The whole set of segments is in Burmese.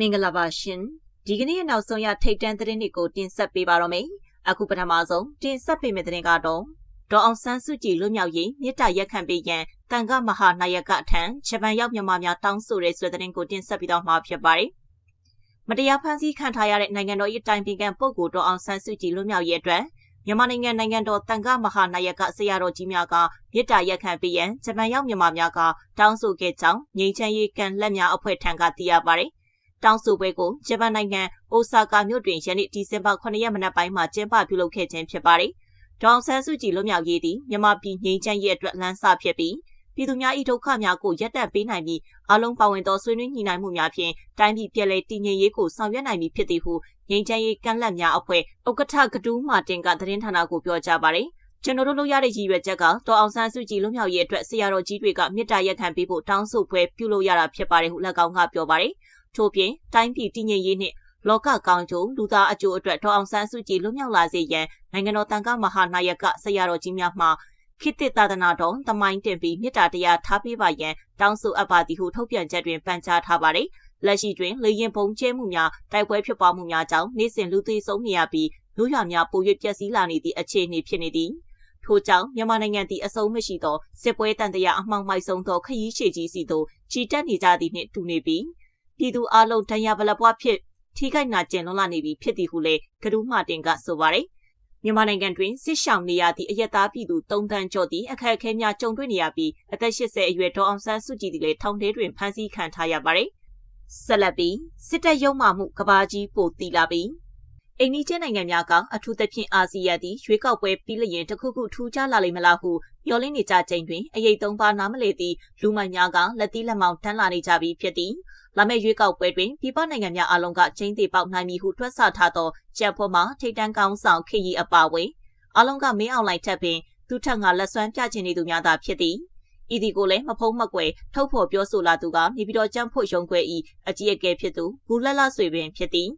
မင်္ဂလာပါရှင်ဒီကနေ့ရဲ့နောက်ဆုံးရထိတ်တန့်သတင်းတွေကိုတင်ဆက်ပေးပါတော့မယ်အခုပထမဆုံးတင်ဆက်ပေးမယ့်သတင်းကတော့ဒေါ်အောင်ဆန်းစုကြည်လွတ်မြောက်ရေးမြစ်တာရက်ခံပေးရန်တန်ခမဟာနာယကအထံဂျပန်ရောက်မြန်မာများတောင်းဆိုတဲ့ဆွေသတင်းကိုတင်ဆက်ပြီးတော့မှာဖြစ်ပါတယ်မတရားဖန်ဆီးခံထားရတဲ့နိုင်ငံတော်၏တိုင်ပင်ခံပုဂ္ဂိုလ်ဒေါ်အောင်ဆန်းစုကြည်လွတ်မြောက်ရေးအတွက်မြန်မာနိုင်ငံနိုင်ငံတော်တန်ခမဟာနာယကဆရာတော်ကြီးများကမြစ်တာရက်ခံပေးရန်ဂျပန်ရောက်မြန်မာများကတောင်းဆိုခဲ့ကြောင်းငြိမ်းချမ်းရေးကန်လက်များအဖွဲ့ထံကသိရပါတယ် တောင်းဆိုပွဲကိုဂျပန်နိုင်ငံအိုဆာကာမြို့တွင်ယနေ့ဒီဇင်ဘာ9ရက်မနက်ပိုင်းမှာကျင်းပပြုလုပ်ခဲ့ခြင်းဖြစ်ပါတယ်။ဒေါအောင်ဆန်းစုကြည်လွတ်မြောက်ရေးသည်မြန်မာပြည်ငြိမ်းချမ်းရေးအတွက်လမ်းစာဖြစ်ပြီးပြည်သူများ၏ဒုက္ခများကိုရပ်တန့်ပေးနိုင်ပြီးအလုံးပါဝင်သောဆွေးနွေးညှိနှိုင်းမှုများဖြင့်တိုင်းပြည်ပြည်လဲတည်ငြိမ်ရေးကိုဆောင်ရွက်နိုင်မည်ဖြစ်သည်ဟုငြိမ်းချမ်းရေးကန့်လန့်များအဖွဲ့ဥက္ကဋ္ဌကတူးမာတင်ကသတင်းဌာနကိုပြောကြားပါတယ်။ကျွန်တော်တို့လုပ်ရတဲ့ရည်ရွယ်ချက်ကတော့အောင်ဆန်းစုကြည်လွတ်မြောက်ရေးအတွက်ဆရာတော်ကြီးတွေကမေတ္တာရက်ခံပေးဖို့တောင်းဆိုပွဲပြုလုပ်ရတာဖြစ်ပါတယ်ဟု၎င်းကပြောပါတယ်။ ထို့ပြင်တိုင်းပြည်တည်ငြိမ်ရေးနှင့်လောကကောင်းကျိုးလူသားအကျိုးအတွက်ဒေါအောင်ဆန်းစုကြည်လွတ်မြောက်လာစေရန်နိုင်ငံတော်တန်ခါမဟာနာယကဆရာတော်ကြီးများမှခိတ္တသာသနာတော်တမိုင်းတင်ပြီးမေတ္တာတရားထားပေးပါရန်တောင်းဆိုအပ်ပါသည်ဟုထုတ်ပြန်ချက်တွင်ပန်ကြားထားပါတယ်။လက်ရှိတွင်လေရင်ပုံကျဲမှုများတိုက်ပွဲဖြစ်ပွားမှုများကြောင့်နေ့စဉ်လူသေဆုံးနေရပြီးလူရွာများပို၍ပျက်စီးလာနေသည့်အခြေအနေဖြစ်နေသည်။ထို့ကြောင့်မြန်မာနိုင်ငံသည်အဆုံးမရှိသောစစ်ပွဲတန်တရားအမှောင်မိုက်ဆုံးသောခရီးရှည်ကြီးစီသို့ချီတက်နေကြသည်နှင့်တူနေပြီး ပြည်သူအလုံးတရားဗလပွားဖြစ်ထိခိုက်နာကျင်လွန်လာနေပြီဖြစ်သည်ဟုလည်းကဒူးမာတင်ကဆိုပါတယ်မြန်မာနိုင်ငံတွင်စစ်ရှောင်နေရသည့်အရက်သားပြည်သူ၃တန်းကျော်သည့်အခက်အခဲများကြုံတွေ့နေရပြီးအသက်80အရွယ်ဒေါအောင်ဆန်းစုကြည်သည်လည်းထောင်ထဲတွင်ဖမ်းဆီးခံထားရပါတယ်။ဆက်လက်ပြီးစစ်တပ်ရုံမှမှုကဘာကြီးပို့တီလာပြီးအိန္ဒိယနိုင်ငံများကအထူးသဖြင့်အာဆီယံသည်ရွေးကောက်ပွဲပြီးလျင်တခုခုထူးခြားလာလိမ့်မလားဟုမျှော်လင့်နေကြချိန်တွင်အရေးသုံးပါးနားမလည်သည့်လူမိုက်များကလက်သီးလက်မောင်းတန်းလာနေကြပြီးဖြစ်သည်။ လာမယ့်ရွေးကောက်ပွဲတွင်ပြည်ပနိုင်ငံများအလုံးကကျင်းသေးပေါက်နိုင်မည်ဟုတွက်ဆထားသောကြံဖို့မှာထိတ်တန်းကောင်းဆောင်ခေရီအပါဝင်အလုံးကမင်းအောင်လိုက်ထက်ပင်သူထက်ငါလက်စွမ်းပြချင်နေသူများသာဖြစ်သည်ဤဒီကိုလည်းမဖုံးမကွယ်ထုတ်ဖော်ပြောဆိုလာသူကနေပြီးတော့ကြံဖို့ရုံခွဲဤအကြီးအကဲဖြစ်သူဘူးလက်လဆွေပင်ဖြစ်သည်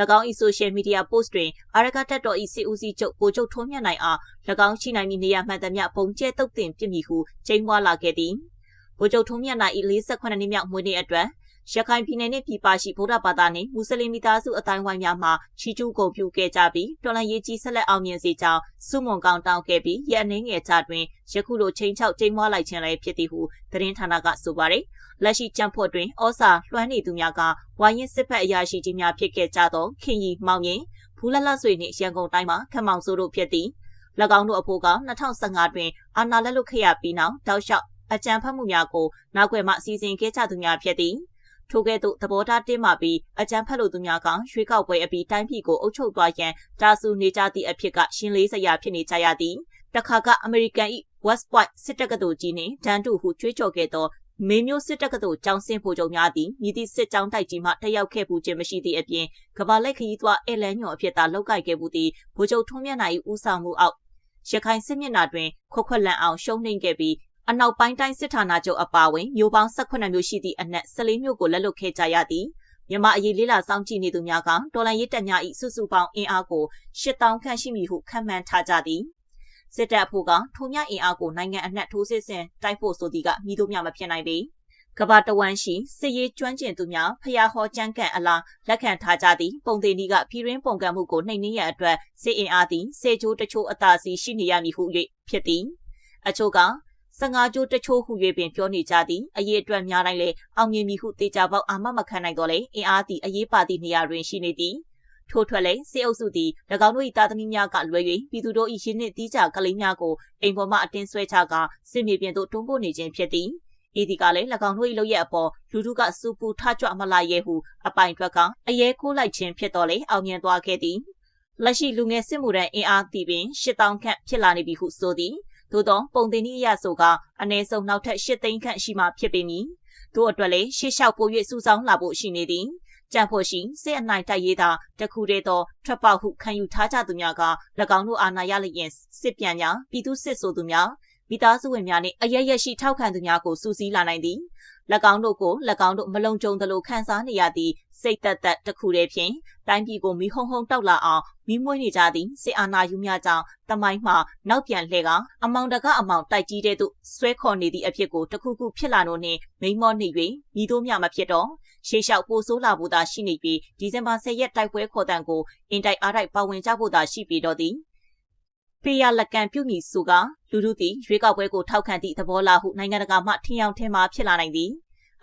၎င်း၏ဆိုရှယ်မီဒီယာပို့စ်တွင်အာရကတက်တော်၏စီဦးစီးချုပ်ကိုချုပ်ထွန်းမြတ်နိုင်အား၎င်းရှိနိုင်မည်နေရာမှန်သမျှပုံကျဲတုတ်တင်ပြစ်မည်ဟုချိန်ပွားလာခဲ့သည်။ကိုချုပ်ထွန်းမြတ်နိုင်၏48နှစ်မြောက်မွေးနေ့အတွက် ရခိုင်ပြည်နယ်နှင့်ပြည်ပရှိဗုဒ္ဓဘာသာနှင့်မွတ်စလင်မိသားစုအတိုင်းဝိုင်းများမှချီးကျူးဂုဏ်ပြုခဲ့ကြပြီးတော်လှန်ရေးကြီးဆက်လက်အောင်မြင်စေကြောင်းစုမွန်ကောင်းတောင်းခဲ့ပြီးရန်နေငယ်ကြတွင်ယခုလိုချိန်ချောက်ချိန်မွားလိုက်ခြင်းလည်းဖြစ်သည်ဟုသတင်းဌာနကဆိုပါတယ်။လက်ရှိကြံဖို့တွင်ဩစာလွှမ်းနေသူများကဝိုင်းရင်စစ်ဖက်အရာရှိကြီးများဖြစ်ခဲ့ကြသောခင်ရီမောင်ရင်ဘူးလလဆွေနှင့်ရန်ကုန်တိုင်းမှာခမောင်စိုးတို့ဖြစ်သည်။၎င်းတို့အဖို့က2015တွင်အာဏာလက်လွတ်ခဲ့ရပြီးနောက်တောက်လျှောက်အကြံဖတ်မှုများကိုနောက်ွယ်မှအစည်းအဝေးခဲ့ကြသူများဖြစ်သည်။ ထိုကဲ့သို့သဘောထားတင်းမာပြီးအကြမ်းဖက်လိုသူများကရွှေကောက်ပွဲအပြီးတိုင်းပြည်ကိုအုပ်ချုပ်သွားရန်တာဆူနေကြသည့်အဖြစ်ကရှင်းလေးစရာဖြစ်နေကြရသည်တခါကအမေရိကန်၏ West Point စစ်တပ်ကတော်ကြီးနှင့်ဒန်တူဟုကြွေးကြော်ခဲ့သောမေမျိုးစစ်တပ်ကတော်ကျောင်းစင်ဖို့ကြုံများသည်မြည်သည့်စစ်ကြောင်းတိုက်ကြီးမှတက်ရောက်ခဲ့မှုခြင်းမရှိသည့်အပြင်ကဘာလက်ခရီးသွားအဲလန်ညော်အဖြစ်သာလောက်ကိုက်ခဲ့မှုသည်ဗိုလ်ချုပ်ထုံးမြတ်နိုင်၏ဦးဆောင်မှုအောက်ရခိုင်စစ်မျက်နှာတွင်ခွက်ခွက်လန့်အောင်ရှုံးနှိမ့်ခဲ့ပြီး အနောက်ပိုင်းတိုင်းစစ်ဌာနချုပ်အပါအဝင်မြို့ပေါင်း18မြို့ရှိသည့်အနက်14မြို့ကိုလက်လွတ်ခဲ့ကြရသည်မြန်မာအရေးလေးလာစောင့်ကြည့်နေသူများကတော်လန်ရေးတပ်များ၏စုစုပေါင်းအင်အားကို8000ခန့်ရှိမည်ဟုခန့်မှန်းထားကြသည်စစ်တပ်ဖို့ကထိုမြအင်အားကိုနိုင်ငံအနှံ့ထိုးစစ်ဆင်တိုက်ဖို့ဆိုသည်ကမိတို့များမဖြစ်နိုင်ပေကဘာတဝမ်းရှိစစ်ရေးကျွမ်းကျင်သူများဖျားဟောကြမ်းကန်အလားလက်ခံထားကြသည့်ပုံသေးနီကပြည်ရင်းပုံကံမှုကိုနှိမ်နင်းရန်အတွက်စစ်အင်အားသည်စေချိုးတချို့အသာစီရှိနေရမည်ဟု၍ဖြစ်သည်အချို့က 15ကျိုးတချို့ဟု၍ပင်ပြောနေကြသည်အရေးအတွက်များတိုင်းလည်းအောင်မြင်မည်ဟုတေချာပေါက်အာမမခံနိုင်တော့လေအင်အားသည်အရေးပါသည့်နေရာတွင်ရှိနေသည်ထို့ထွက်လည်းစေအုပ်စုသည်၎င်းတို့၏သားသမီးများကလွယ်၍ပြည်သူတို့၏ရင်းနှင့်တီးကြကလေးများကိုအိမ်ပေါ်မှအတင်းဆွဲချကာစစ်မြေပြင်သို့တွန်းပို့နေခြင်းဖြစ်သည်ဤဒီကလည်း၎င်းတို့၏လုပ်ရက်အပေါ်လူထုကစူပူထကြွမလာရဲဟုအပိုင်တွက်ကအရေးကိုးလိုက်ခြင်းဖြစ်တော်လေအောင်မြင်သွားခဲ့သည်လက်ရှိလူငယ်စစ်မှုထမ်းအင်အားသည်ပင်8000ခန့်ဖြစ်လာနေပြီဟုဆိုသည် သို့သောပုံတင်နည်းအရဆိုကအနည်းဆုံးနောက်ထပ်၈သိန်းခန့်ရှိမှဖြစ်ပေမည်။သို့အတွက်လည်းရှေ့လျှောက်ပို၍စုဆောင်းလာဖို့ရှိနေသည်။ကြံဖို့ရှိစစ်အနိုင်တိုက်ရေးသာတခုတည်းသောထွက်ပေါက်ဟုခံယူထားကြသူများက၎င်းတို့အာဏာရလျင်စစ်ပြန်ညာပြည်သူစစ်ဆိုသူများမိသားစုဝင်များနှင့်အရရက်ရှိထောက်ခံသူများကိုစူးစီးလာနိုင်သည်၎ င်းတို့ကို၎င်းတို့မလုံခြုံသလိုခံစားနေရသည့်စိတ်သက်သက်တစ်ခုတည်းဖြင့်တိုင်းပြည်ကိုမီးဟုံဟုံတောက်လာအောင်မီးမွေးနေကြသည့်စစ်အာဏာယူများကြောင့်တမိုင်းမှနောက်ပြန်လှည့်ကအမောင်တကအမောင်တိုက်ကြီးတဲ့သို့ဆွဲခေါ်နေသည့်အဖြစ်ကိုတခုခုဖြစ်လာလို့နှင့်မိမောနေ၍မိတို့မြမဖြစ်တော့ရှေးလျှောက်ပိုဆိုးလာဖို့သာရှိနေပြီးဒီဇင်ဘာ10ရက်တိုက်ပွဲခေါ်တံကိုအင်တိုက်အားတိုက်ပါဝင်ကြဖို့သာရှိပြီးတော့သည် ဖေးရလက်ကန်ပြုတ်မိစုကလူလူသည်ရွေးကောက်ပွဲကိုထောက်ခံသည့်သဘောလားဟုနိုင်ငံတကာမှထင်အောင်ထင်မှာဖြစ်လာနိုင်သည်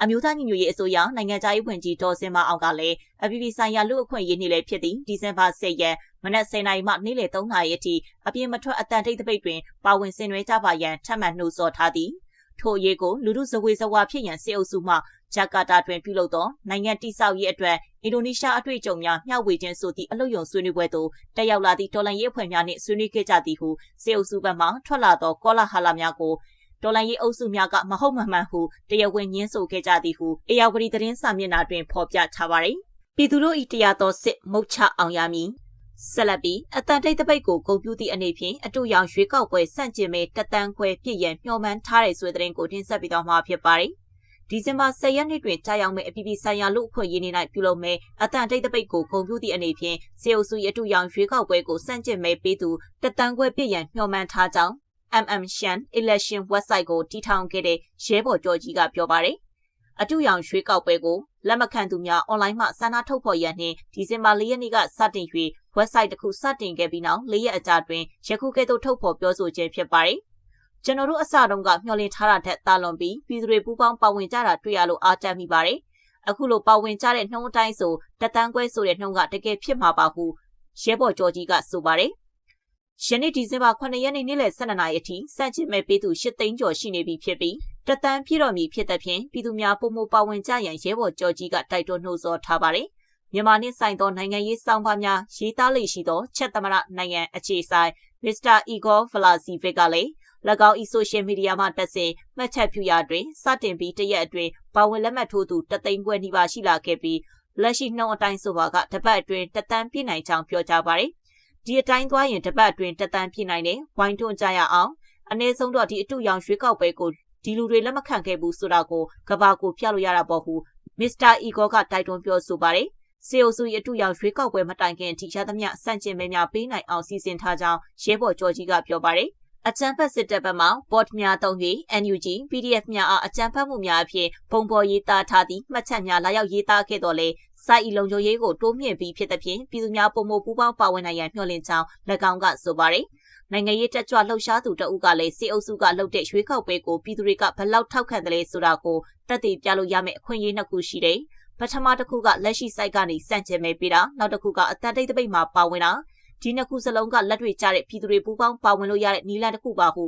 အမျိုးသားညီညွတ်ရေးအစိုးရနိုင်ငံခြားရေးဝန်ကြီးဒေါ်စင်မအောင်ကလည်းအပြည်ပြည်ဆိုင်ရာလူ့အခွင့်အရေးနေ့လည်းဖြစ်သည့်ဒီဇင်ဘာ10ရက်မနက်10:00နာရီမှနေ့လယ်3:00နာရီအထိအပြင်မထွက်အတန်တိတ်တပိတ်တွင်ပါဝင်ဆင်နွှဲကြပါရန်ထပ်မံနှိုးဆော်ထားသည် ထို့အရေးကိုလူမှုဇဝေဇဝါဖြစ်ရန်စေအုပ်စုမှဂျကာတာတွင်ပြုလုပ်သောနိုင်ငံတိဆောက်ရေးအတွက်အင်ဒိုနီးရှားအတွေ့အကြုံများမျှဝေခြင်းဆိုသည့်အလို့ယုံဆွေးနွေးပွဲသို့တက်ရောက်လာသည့်တော်လှန်ရေးအဖွဲ့များနှင့်ဆွေးနွေးခဲ့ကြသည်ဟုစေအုပ်စုဘက်မှထွက်လာသောကောလာဟာလာများကိုတော်လိုင်းရေးအုပ်စုများကမဟုတ်မှန်မှန်ဟုတရားဝင်ညင်းဆိုခဲ့ကြသည်ဟုအေယာဝတီသတင်းစာမျက်နှာတွင်ဖော်ပြထားပါသည်ပြည်သူတို့၏တရားတော်စစ်မုတ်ချအောင်ရမည် ဆက်လက်ပြီးအတန်တိတ်တပိတ်ကိုဂုံပြူသည့်အနေဖြင့်အတူရောင်ရွေးကောက်ပွဲစန့်ကျင်မဲ့တတန်းခွဲပြည့်ရန်မျှော်မှန်းထားတဲ့ဆိုတဲ့သတင်းကိုတင်ဆက်ပြီးတော့မှာဖြစ်ပါတယ်။ဒီဇင်ဘာ10ရက်နေ့တွင်ကြာရောက်မဲ့အပြည်ပြည်ဆိုင်ရာလူ့အခွင့်အရေးနေ့၌ပြုလုပ်မဲ့အတန်တိတ်တပိတ်ကိုဂုံပြူသည့်အနေဖြင့်စေအုပ်စုရတူရောင်ရွေးကောက်ပွဲကိုစန့်ကျင်မဲ့ပေးသူတတန်းခွဲပြည့်ရန်မျှော်မှန်းထားကြောင်း MM Shan Election website ကိုတည်ထောင်ခဲ့တဲ့ရဲဘော်ကျော်ကြီးကပြောပါတယ်။ အတူရောင်ရွှေကောက်ပွဲကိုလက်မခံသူများအွန်လိုင်းမှဆန္ဒထုတ်ဖော်ရန်နှင့်ဒီဇင်ဘာ၄ရက်နေ့ကစတင်၍ website တစ်ခုစတင်ခဲ့ပြီးနောက်၄ရက်အကြာတွင်ယခုကဲ့သို့ထုတ်ဖော်ပြောဆိုခြင်းဖြစ်ပါတယ်။ကျွန်တော်တို့အစတုန်းကမျှော်လင့်ထားတာထက်သာလွန်ပြီးပြည်သူတွေပူးပေါင်းပါဝင်ကြတာတွေ့ရလို့အားတတ်မိပါတယ်။အခုလိုပါဝင်ကြတဲ့နှုံးအတိုင်းဆိုတတန်းခွဲဆိုတဲ့နှုံးကတကယ်ဖြစ်မှာပါဟုရဲဘော်ကျော်ကြီးကဆိုပါတယ်။ယနေ့ဒီဇင်ဘာ9ရက်နေ့နေ့လယ်12နာရီအထိစန့်ကျင်မဲ့ပေးသူ8သိန်းကျော်ရှိနေပြီဖြစ်ပြီး တသန်းပြည့်တော်မီဖြစ်တဲ့ဖြင့်ပြည်သူများပုံမပါဝင်ကြရန်ရဲဘော်ကြော်ကြီးကတိုက်တွန်းနှိုးဆော်ထားပါတယ်။မြန်မာနှင့်ဆိုင်သောနိုင်ငံရေးစောင့်ပါများရေးသားလေရှိသောချက်သမရနိုင်ငံအခြေဆိုင်မစ္စတာအီဂေါဖလာစီဗစ်ကလည်း၎င်းဤဆိုရှယ်မီဒီယာမှတက်ဆင်မှတ်ချက်ပြုရာတွင်စတင်ပြီးတရက်အတွင်းပါဝင်လက်မှတ်ထိုးသူတသိန်းခွဲနီးပါးရှိလာခဲ့ပြီးလက်ရှိနှုံအတိုင်းဆိုပါကတပတ်အတွင်းတသန်းပြည့်နိုင်ကြောင်းပြောကြားပါတယ်။ဒီအတိုင်းသွားရင်တပတ်အတွင်းတက်တန်းပြနိုင်တယ်ဝိုင်းတွန်းကြရအောင်အနည်းဆုံးတော့ဒီအတူရောင်ရွှေကောက်ပွဲကို ဒီလူတွေလက်မခံခဲ့ဘူးဆိုတာကိုကဘာကိုဖျက်လို့ရတာပေါ့ဟုမစ္စတာအီဂေါကတိုက်တွန်းပြောဆိုပါတယ်စေအိုစုရဲ့အတူရောင်ရွှေကောက်ပွဲမတိုင်ခင်ထိရသမျှစန့်ကျင်မဲများပေးနိုင်အောင်စီစဉ်ထားကြောင်းရဲဘော်ကျော်ကြီးကပြောပါတယ်အကြံဖက်စစ်တပ်ဘက်မှ bot များသုံးပြီး NUG PDF များအားအကြံဖက်မှုများအဖြစ်ပုံပေါ်ရေးသားထားသည့်မှတ်ချက်များလာရောက်ရေးသားခဲ့တော်လဲစိုက်ဤလုံခြုံရေးကိုတိုးမြင့်ပြီးဖြစ်တဲ့ဖြင့်ပြည်သူများပုံမပူးပေါင်းပါဝင်နိုင်ရန်မျှော်လင့်ကြောင်း၎င်းကဆိုပါတယ်။ နိုင်ငံရေးတက်ကြွလှုပ်ရှားသူတအုပ်ကလည်းစီအုပ်စုကလှုပ်တဲ့ရွေးကောက်ပွဲကိုပြည်သူတွေကဘလောက်ထောက်ခံတယ်လဲဆိုတာကိုတက်တည်ပြလို့ရမယ့်အခွင့်အရေးနှစ်ခုရှိတယ်။ပထမတစ်ခုကလက်ရှိ site ကနေစန့်ကျင်မဲ့ပေးတာနောက်တစ်ခုကအတန်တိတ်တပိတ်မှာပါဝင်တာဒီနှစ်ခုစလုံးကလက်တွေ့ကျတဲ့ပြည်သူတွေပူးပေါင်းပါဝင်လို့ရတဲ့နီလန်တစ်ခုပါဟု